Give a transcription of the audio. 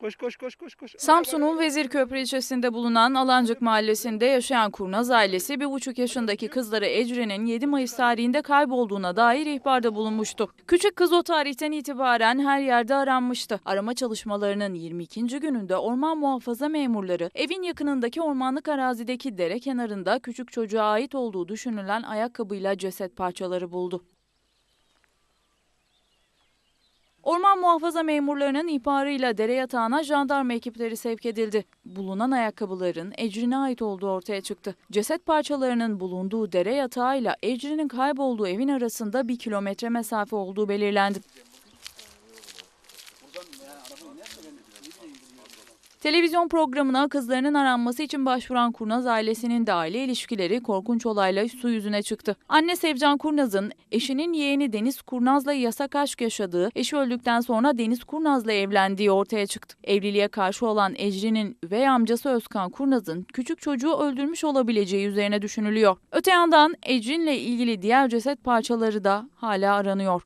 Koş koş koş koş koş. Samsun'un Vezirköprü ilçesinde bulunan Alancık mahallesinde yaşayan Kurnaz ailesi bir buçuk yaşındaki kızları Ecrin'in 7 Mayıs tarihinde kaybolduğuna dair ihbarda bulunmuştu. Küçük kız o tarihten itibaren her yerde aranmıştı. Arama çalışmalarının 22. gününde orman muhafaza memurları evin yakınındaki ormanlık arazideki dere kenarında küçük çocuğa ait olduğu düşünülen ayakkabıyla ceset parçaları buldu. Orman muhafaza memurlarının ihbarıyla dere yatağına jandarma ekipleri sevk edildi. Bulunan ayakkabıların Ecrin'e ait olduğu ortaya çıktı. Ceset parçalarının bulunduğu dere yatağıyla Ecrin'in kaybolduğu evin arasında bir kilometre mesafe olduğu belirlendi. Televizyon programına kızlarının aranması için başvuran Kurnaz ailesinin de aile ilişkileri korkunç olayla su yüzüne çıktı. Anne Sevcan Kurnaz'ın eşinin yeğeni Deniz Kurnaz'la yasak aşk yaşadığı, eşi öldükten sonra Deniz Kurnaz'la evlendiği ortaya çıktı. Evliliğe karşı olan Ecrin'in üvey amcası Özkan Kurnaz'ın küçük çocuğu öldürmüş olabileceği üzerine düşünülüyor. Öte yandan Ecrin'le ilgili diğer ceset parçaları da hala aranıyor.